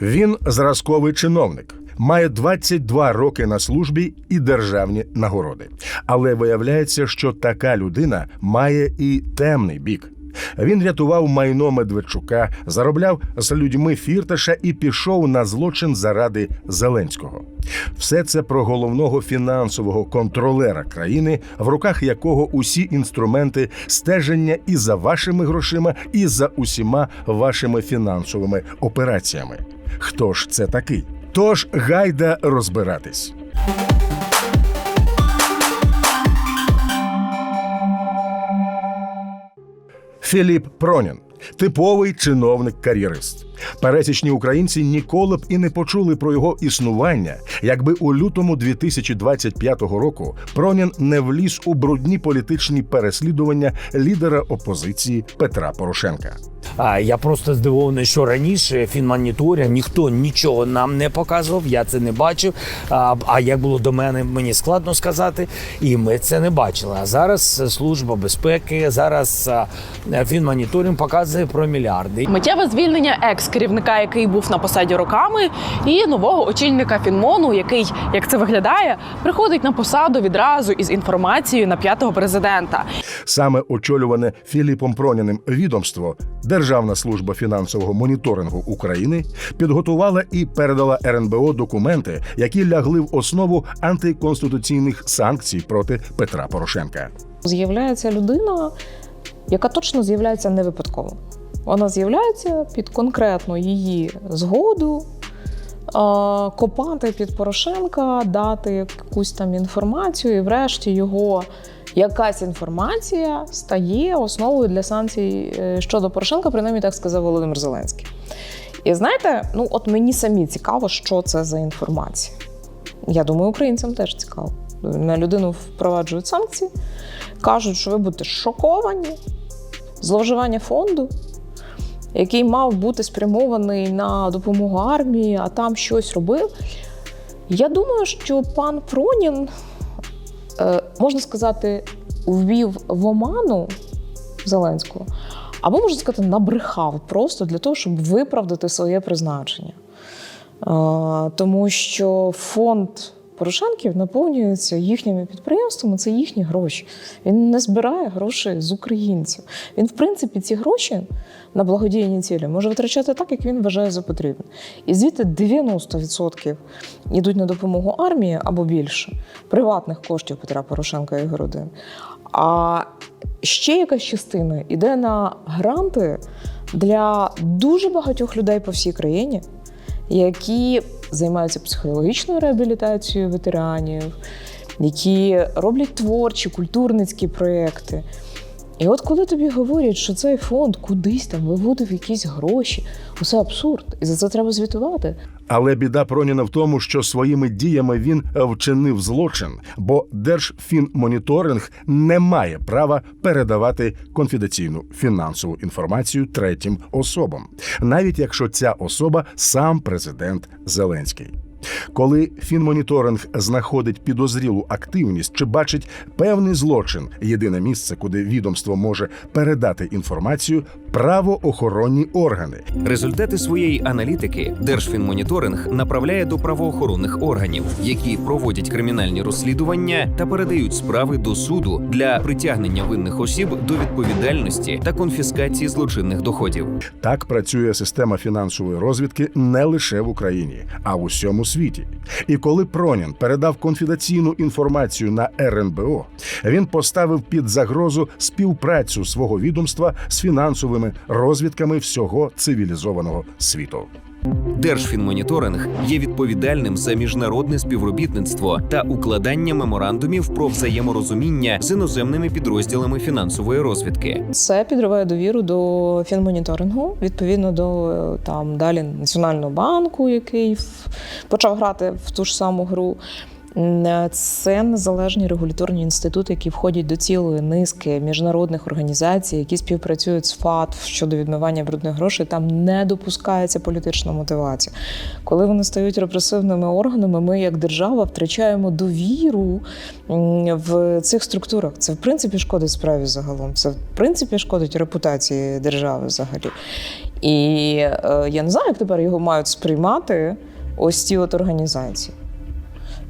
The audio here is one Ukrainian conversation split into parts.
Він зразковий чиновник, має 22 роки на службі і державні нагороди. Але виявляється, що така людина має і темний бік. Він рятував майно Медведчука, заробляв з людьми фірташа і пішов на злочин заради Зеленського. Все це про головного фінансового контролера країни, в руках якого усі інструменти стеження і за вашими грошима, і за усіма вашими фінансовими операціями. Хто ж це такий? Тож гайда розбиратись. Філіп Пронін типовий чиновник-кар'єрист. Пересічні українці ніколи б і не почули про його існування, якби у лютому 2025 року Пронін не вліз у брудні політичні переслідування лідера опозиції Петра Порошенка. А я просто здивований, що раніше фінмоніторинг ніхто нічого нам не показував. Я це не бачив. А, а як було до мене, мені складно сказати, і ми це не бачили. А зараз служба безпеки, зараз фінмоніторинг показує про мільярди. Миттєве звільнення екс-керівника, який був на посаді роками, і нового очільника Фінмону, який, як це виглядає, приходить на посаду відразу із інформацією на п'ятого президента. Саме очолюване Філіпом Проніним відомство Державна служба фінансового моніторингу України підготувала і передала РНБО документи, які лягли в основу антиконституційних санкцій проти Петра Порошенка. З'являється людина, яка точно з'являється не випадково. Вона з'являється під конкретну її згоду. Копати під Порошенка, дати якусь там інформацію, і врешті його якась інформація стає основою для санкцій е, щодо Порошенка, принаймні так сказав Володимир Зеленський. І знаєте, ну от мені самі цікаво, що це за інформація. Я думаю, українцям теж цікаво. На людину впроваджують санкції, кажуть, що ви будете шоковані. Зловживання фонду, який мав бути спрямований на допомогу армії, а там щось робив. Я думаю, що пан Пронін, е, можна сказати, ввів в оману Зеленського, або можна сказати, набрехав просто для того, щоб виправдати своє призначення. Е, Тому що фонд Порошенків наповнюється їхніми підприємствами, це їхні гроші. Він не збирає гроші з українців. Він, в принципі, ці гроші на благодійні цілі може витрачати так, як він вважає за потрібне. І звідти 90% йдуть на допомогу армії або більше приватних коштів Петра Порошенка і його родини. А ще якась частина йде на гранти для дуже багатьох людей по всій країні, які займаються психологічною реабілітацією ветеранів, які роблять творчі, культурницькі проекти. І от коли тобі говорять, що цей фонд кудись там виводив якісь гроші, усе абсурд, і за це треба звітувати. Але біда Проніна в тому, що своїми діями він вчинив злочин, бо Держфінмоніторинг не має права передавати конфіденційну фінансову інформацію третім особам, навіть якщо ця особа сам президент Зеленський. Коли фінмоніторинг знаходить підозрілу активність чи бачить певний злочин, єдине місце, куди відомство може передати інформацію правоохоронні органи. Результати своєї аналітики Держфінмоніторинг направляє до правоохоронних органів, які проводять кримінальні розслідування та передають справи до суду для притягнення винних осіб до відповідальності та конфіскації злочинних доходів. Так працює система фінансової розвідки не лише в Україні, а в усьому світі. І коли Пронін передав конфіденційну інформацію на РНБО, він поставив під загрозу співпрацю свого відомства з фінансовими розвідками всього цивілізованого світу. Держфінмоніторинг є відповідальним за міжнародне співробітництво та укладання меморандумів про взаєморозуміння з іноземними підрозділами фінансової розвідки. Це підриває довіру до фінмоніторингу, відповідно до е, там далі Національного банку, який почав грати в ту ж саму гру. Е, Це незалежні регуляторні інститути, які входять до цілої низки міжнародних організацій, які співпрацюють з ФАТ щодо відмивання брудних грошей. Там не допускається політична мотивація. Коли вони стають репресивними органами, ми як держава втрачаємо довіру в цих структурах. Це в принципі шкодить справі загалом. Це в принципі шкодить репутації держави взагалі. І е, я не знаю, як тепер його мають сприймати ось ці от організації.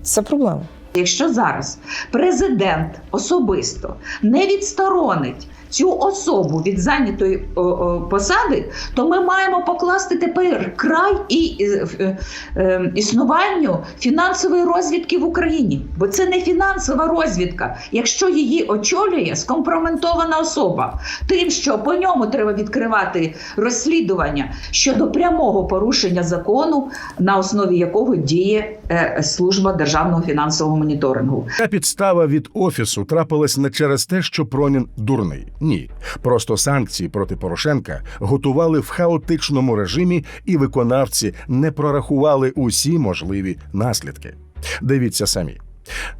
Це проблема. Якщо зараз президент особисто не відсторонить цю особу від зайнятої посади, то ми маємо покласти тепер край і е, е, е, існуванню фінансової розвідки в Україні. Бо це не фінансова розвідка, якщо її очолює скомпрометована особа, тим, що по ньому треба відкривати розслідування щодо прямого порушення закону, на основі якого діє служба державного фінансового моніторингу. Та підстава від офісу трапилась не через те, що Пронін дурний. Ні, просто санкції проти Порошенка готували в хаотичному режимі, і виконавці не прорахували усі можливі наслідки. Дивіться самі.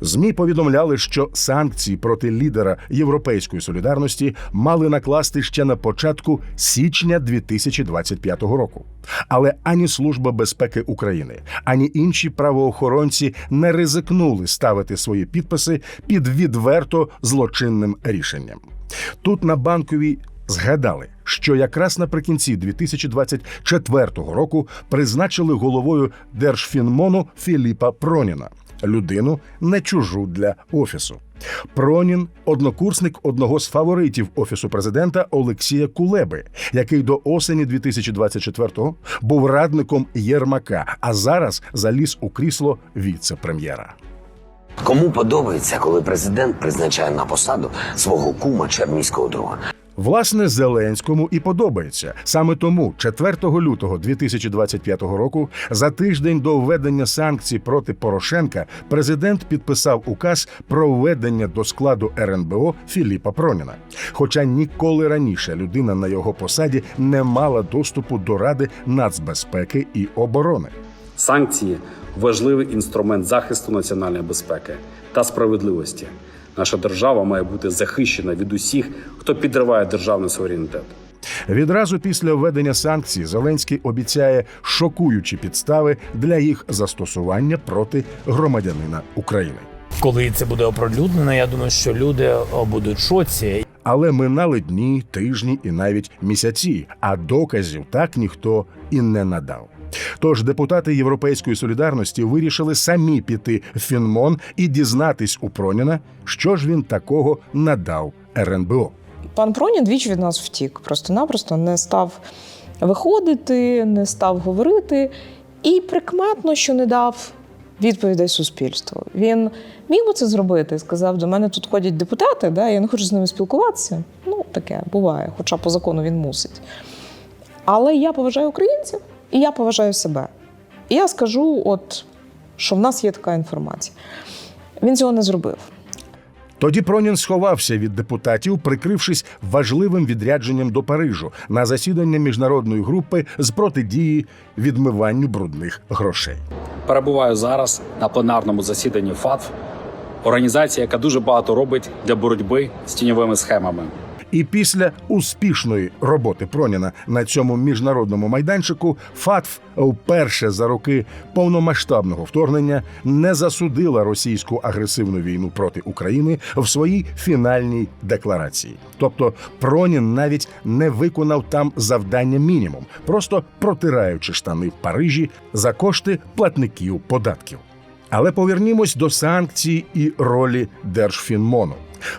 ЗМІ повідомляли, що санкції проти лідера Європейської солідарності мали накласти ще на початку січня 2025 року. Але ані Служба безпеки України, ані інші правоохоронці не ризикнули ставити свої підписи під відверто злочинним рішенням. Тут на банковій згадали, що якраз наприкінці 2024 року призначили головою Держфінмону Філіпа Проніна, людину не чужу для офісу. Пронін однокурсник одного з фаворитів офісу президента Олексія Кулеби, який до осені 2024-го був радником Єрмака, а зараз заліз у крісло віце-прем'єра. Кому подобається, коли президент призначає на посаду свого кума чи армійського друга? Власне, Зеленському і подобається. Саме тому 4 лютого 2025 року, за тиждень до введення санкцій проти Порошенка, президент підписав указ про введення до складу РНБО Філіпа Проніна. Хоча ніколи раніше людина на його посаді не мала доступу до Ради нацбезпеки і оборони. Санкції важливий інструмент захисту національної безпеки та справедливості. Наша держава має бути захищена від усіх, хто підриває державний суверенітет. Відразу після введення санкцій Зеленський обіцяє шокуючі підстави для їх застосування проти громадянина України. Коли це буде оприлюднено, я думаю, що люди будуть в шоці. Але минали дні, тижні і навіть місяці, а доказів так ніхто і не надав. Тож депутати Європейської солідарності вирішили самі піти в Фінмон і дізнатись у Проніна, що ж він такого надав РНБО. Пан Пронін двічі від нас втік. Просто-напросто не став виходити, не став говорити. І прикметно, що не дав відповідей суспільству. Він міг би це зробити. Сказав, до мене тут ходять депутати, да, я не хочу з ними спілкуватися. Ну, таке буває, хоча по закону він мусить. Але я поважаю українців і я поважаю себе. І я скажу, от, що в нас є така інформація. Він цього не зробив. Тоді Пронін сховався від депутатів, прикрившись важливим відрядженням до Парижу на засідання міжнародної групи з протидії відмиванню брудних грошей. Перебуваю зараз на пленарному засіданні ФАТФ, організація, яка дуже багато робить для боротьби з тіньовими схемами. І після успішної роботи Проніна на цьому міжнародному майданчику ФАТФ вперше за роки повномасштабного вторгнення не засудила російську агресивну війну проти України в своїй фінальній декларації. Тобто Пронін навіть не виконав там завдання мінімум, просто протираючи штани в Парижі за кошти платників податків. Але повернімось до санкцій і ролі Держфінмону.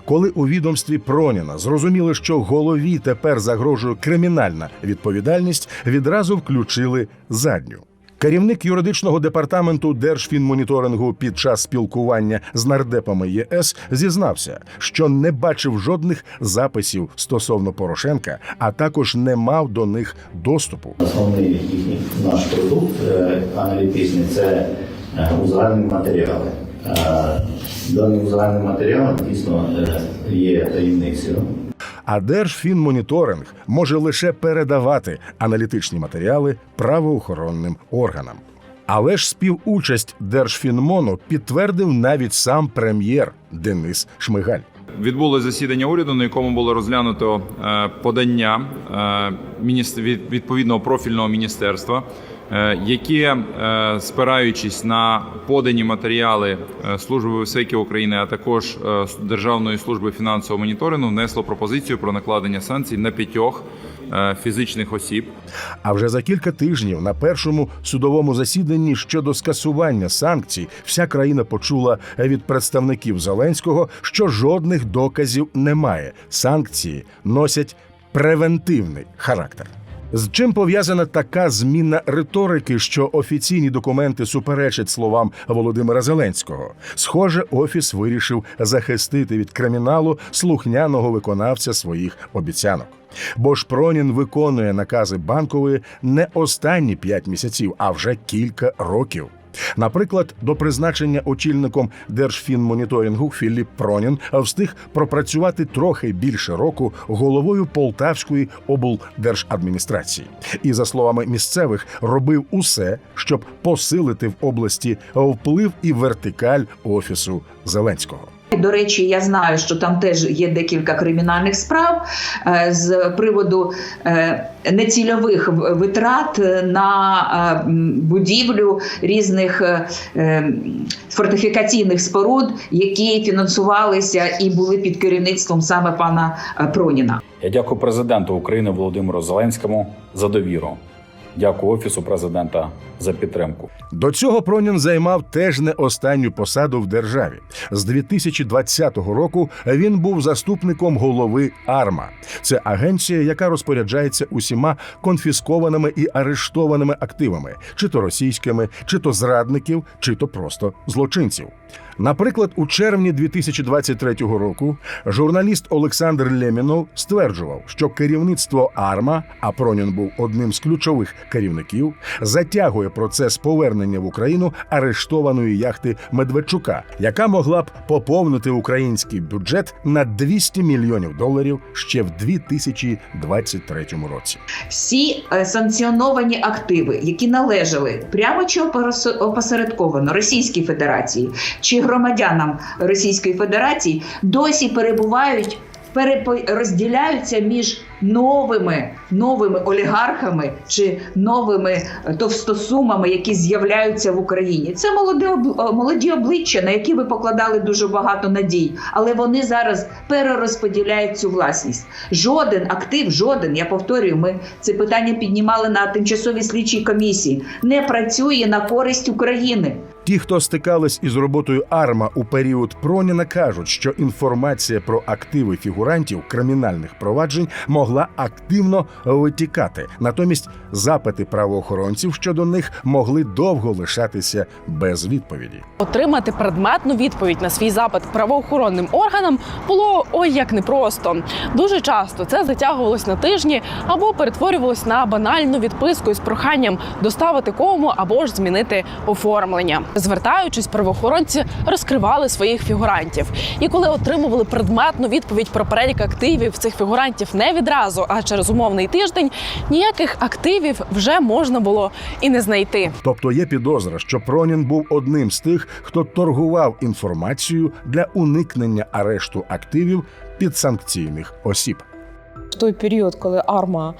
Коли у відомстві Проніна зрозуміли, що голові тепер загрожує кримінальна відповідальність, відразу включили задню. Керівник юридичного департаменту Держфінмоніторингу під час спілкування з нардепами ЄС зізнався, що не бачив жодних записів стосовно Порошенка, а також не мав до них доступу. Основний наш продукт е, аналітичний це узагальнені матеріали. Е, Даний узагальний матеріал дійсно е, є таємницею. А Держфінмоніторинг може лише передавати аналітичні матеріали правоохоронним органам. Але ж співучасть Держфінмону підтвердив навіть сам прем'єр Денис Шмигаль. Відбулось засідання уряду, на якому було розглянуто е, подання е, міністр- від відповідного профільного міністерства, е, яке, е, спираючись на подані матеріали е, Служби безпеки України, а також Державної служби фінансового моніторингу, внесло пропозицію про накладення санкцій на п'ятьох фізичних осіб. А вже за кілька тижнів на першому судовому засіданні щодо скасування санкцій вся країна почула від представників Зеленського, що жодних доказів немає. Санкції носять превентивний характер. З чим пов'язана така зміна риторики, що офіційні документи суперечать словам Володимира Зеленського? Схоже, офіс вирішив захистити від криміналу слухняного виконавця своїх обіцянок. Бо ж Пронін виконує накази банкової не останні п'ять місяців, а вже кілька років. Наприклад, до призначення очільником Держфінмоніторингу Філіп Пронін встиг пропрацювати трохи більше року головою Полтавської облдержадміністрації, і за словами місцевих робив усе, щоб посилити в області вплив і вертикаль офісу Зеленського. До речі, я знаю, що там теж є декілька кримінальних справ е, з приводу е, нецільових витрат на е, будівлю різних фортифікаційних споруд, які фінансувалися і були під керівництвом саме пана Проніна. Я дякую президенту України Володимиру Зеленському за довіру. Дякую офісу президента за підтримку. До цього Пронін займав теж не останню посаду в державі. З 2020 року він був заступником голови АРМА. Це агенція, яка розпоряджається усіма конфіскованими і арештованими активами, чи то російськими, чи то зрадників, чи то просто злочинців. Наприклад, у червні 2023 року журналіст Олександр Лемінов стверджував, що керівництво АРМА, а Пронін був одним з ключових керівників, затягує процес повернення в Україну арештованої яхти Медведчука, яка могла б поповнити український бюджет на 200 мільйонів доларів ще в 2023 році. всі е, санкціоновані активи, які належали прямо чи опосередковано Російській Федерації чи громадянам Російської Федерації, досі перебувають. розділяються між новими новими олігархами чи новими товстосумами, які з'являються в Україні. Це молоді об- молоді обличчя, на які ви покладали дуже багато надій, але вони зараз перерозподіляють цю власність. Жоден актив, жоден, я повторюю, ми це питання піднімали на тимчасовій слідчій комісії. Не працює на користь України. Ті, хто стикались із роботою АРМА у період Проніна, кажуть, що інформація про активи фігурантів кримінальних проваджень могла активно витікати. Натомість запити правоохоронців щодо них могли довго лишатися без відповіді. Отримати предметну відповідь на свій запит правоохоронним органам було ой як непросто. Дуже часто це затягувалось на тижні або перетворювалось на банальну відписку із проханням доставити кому або ж змінити оформлення. Звертаючись, правоохоронці розкривали своїх фігурантів. І коли отримували предметну відповідь про перелік активів цих фігурантів не відразу, а через умовний тиждень, ніяких активів вже можна було і не знайти. Тобто є підозра, що Пронін був одним з тих, хто торгував інформацією для уникнення арешту активів підсанкційних осіб. в той період, коли Арма,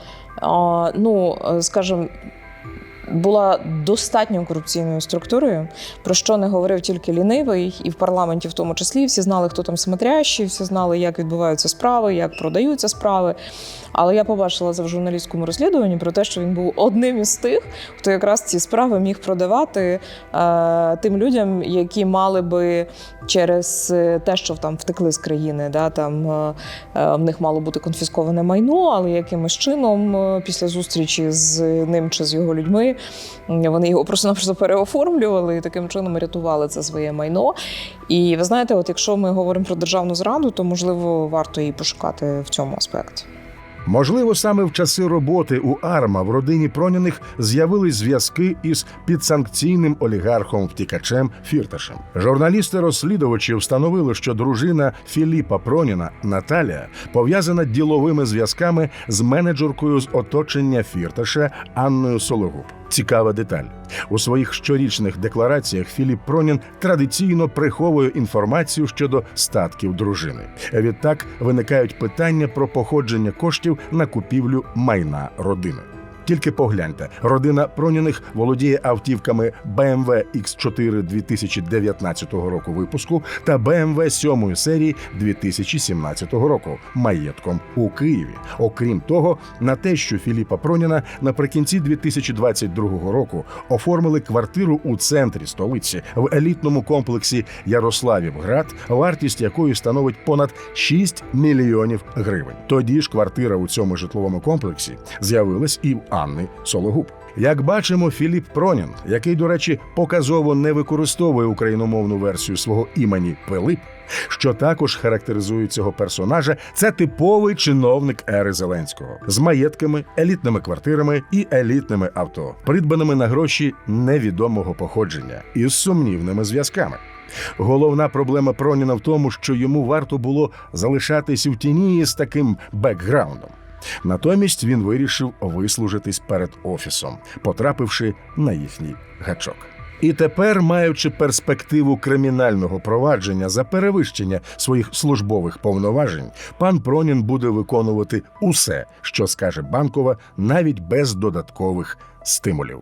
ну е, скажімо, була достатньо корупційною структурою, про що не говорив тільки лінивий, і в парламенті, в тому числі, всі знали, хто там смотрящий, всі знали, як відбуваються справи, як продаються справи. Але я побачила це в журналістському розслідуванні про те, що він був одним із тих, хто якраз ці справи міг продавати е, тим людям, які мали би через е, те, що там втекли з країни, да, там е, е, в них мало бути конфісковане майно, але якимось чином е, після зустрічі з ним чи з його людьми вони його просто-напросто переоформлювали і таким чином рятували це своє майно. І ви знаєте, от якщо ми говоримо про державну зраду, то можливо варто її пошукати в цьому аспекті. Можливо, саме в часи роботи у Арма в родині проняних з'явились зв'язки із підсанкційним олігархом втікачем Фірташем. Журналісти-розслідувачі встановили, що дружина Філіпа Проніна Наталія пов'язана діловими зв'язками з менеджеркою з оточення Фірташа Анною Сологуб. Цікава деталь у своїх щорічних деклараціях Філіп Пронін традиційно приховує інформацію щодо статків дружини. Відтак виникають питання про походження коштів на купівлю майна родини. Тільки погляньте, родина Проніних володіє автівками BMW X4 2019 року випуску та BMW 7 серії 2017 року маєтком у Києві. Окрім того, на те, що Філіпа Проніна наприкінці 2022 року оформили квартиру у центрі столиці в елітному комплексі Ярославівград, вартість якої становить понад 6 мільйонів гривень. Тоді ж квартира у цьому житловому комплексі з'явилась і в Анни Сологуб. Як бачимо, Філіп Пронін, який, до речі, показово не використовує україномовну версію свого імені Пилип, що також характеризує цього персонажа, це типовий чиновник ери Зеленського з маєтками, елітними квартирами і елітними авто, придбаними на гроші невідомого походження і з сумнівними зв'язками. Головна проблема Проніна в тому, що йому варто було залишатись у тіні з таким бекграундом. Натомість він вирішив вислужитись перед офісом, потрапивши на їхній гачок. І тепер, маючи перспективу кримінального провадження за перевищення своїх службових повноважень, пан Пронін буде виконувати усе, що скаже банкова, навіть без додаткових стимулів.